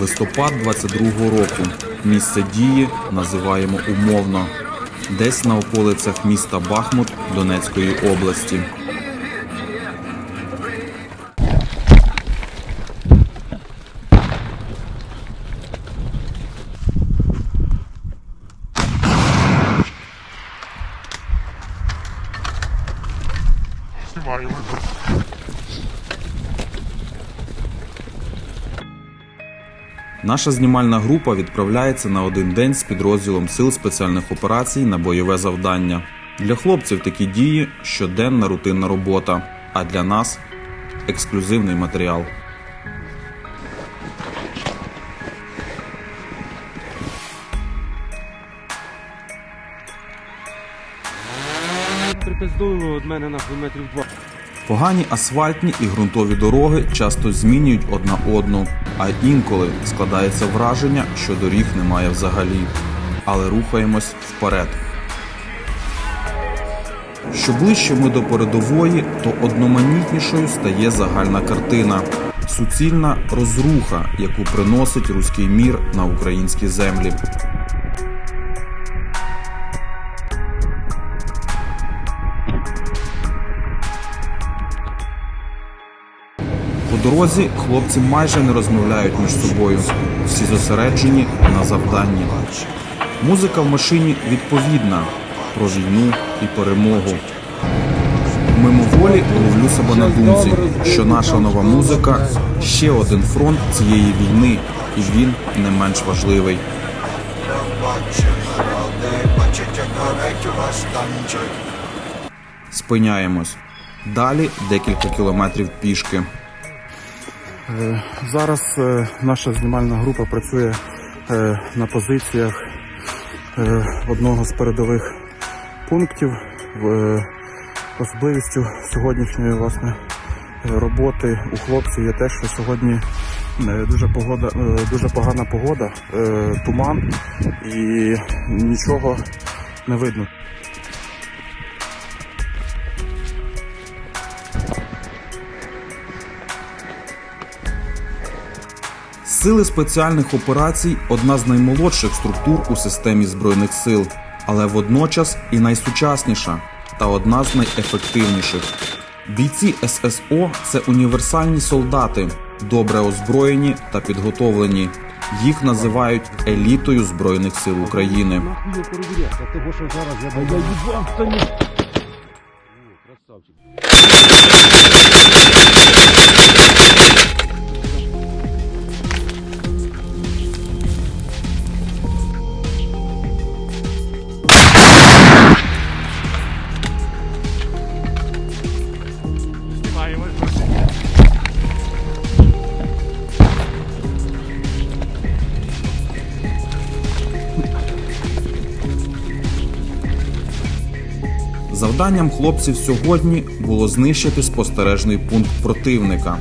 Листопад 22-го року. Місце дії називаємо умовно. Десь на околицях міста Бахмут Донецької області. Знімаємо. Наша знімальна група відправляється на один день з підрозділом сил спеціальних операцій на бойове завдання. Для хлопців такі дії щоденна рутинна робота, а для нас ексклюзивний матеріал. Припиздуємо від мене нахуй метрів два. Погані асфальтні і ґрунтові дороги часто змінюють одна одну, а інколи складається враження, що доріг немає взагалі. Але рухаємось вперед. Що ближче ми до передової, то одноманітнішою стає загальна картина. Суцільна розруха, яку приносить руський мір на українські землі. Дорозі хлопці майже не розмовляють між собою. Всі зосереджені на завданні. Музика в машині відповідна про війну і перемогу. Мимоволі ловлю себе на думці, що наша нова музика ще один фронт цієї війни, і він не менш важливий. Спиняємось. Далі декілька кілометрів пішки. Е, Зараз е, наша знімальна група працює е, на позиціях одного з передових пунктів. Особливістю сьогоднішньої власне роботи у хлопців є те, що сьогодні дуже погода, дуже погана погода, туман і нічого не видно. Сили спеціальних операцій одна з наймолодших структур у системі збройних сил, але водночас і найсучасніша та одна з найефективніших. Бійці ССО це універсальні солдати, добре озброєні та підготовлені. Їх називають елітою збройних сил України. Нахуй Завданням хлопців сьогодні було знищити спостережний пункт противника.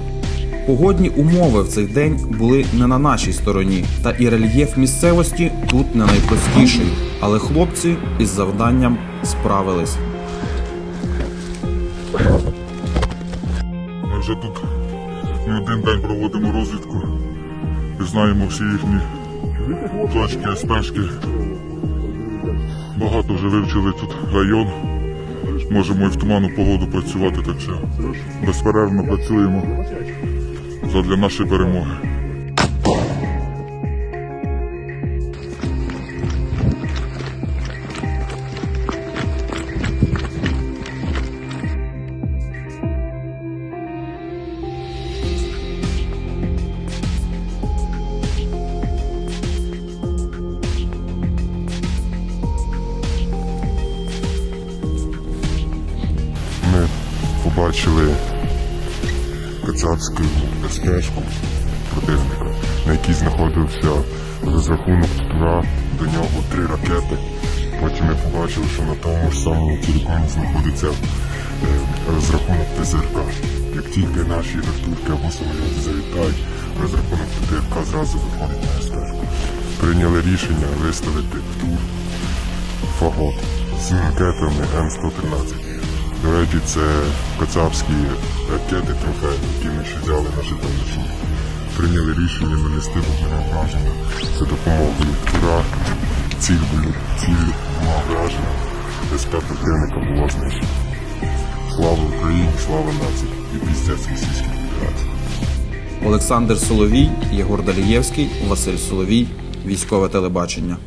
Погодні умови в цей день були не на нашій стороні, та і рельєф місцевості тут не найпростіший. Але хлопці із завданням справились. Ми вже тут не один день проводимо розвідку і знаємо всі їхні точки, спешки. Багато вже вивчили тут район. Можемо і в туманну погоду працювати, так що безперервно працюємо задля нашої перемоги. Побачили кацапську безпечку противника, на якій знаходився розрахунок тура, до нього три ракети. Потім ми побачили, що на тому ж самому телеконі знаходиться е, розрахунок ТЗРК. Як тільки наші вертушки або самоліти завітають, розрахунок ТЗРК зразу виходить на безпечку. Прийняли рішення виставити в тур фагот з ракетами М113. До речі, це кацапські ракети трофейні, які ми ще взяли на Житомирщині. Прийняли рішення нанести враження за допомогою ПТУРа. Ціль ціль була вражена. СП противника було знищено. Слава Україні, слава нації і піздець Російській Федерації. Олександр Соловій, Єгор Далієвський, Василь Соловій, Військове телебачення.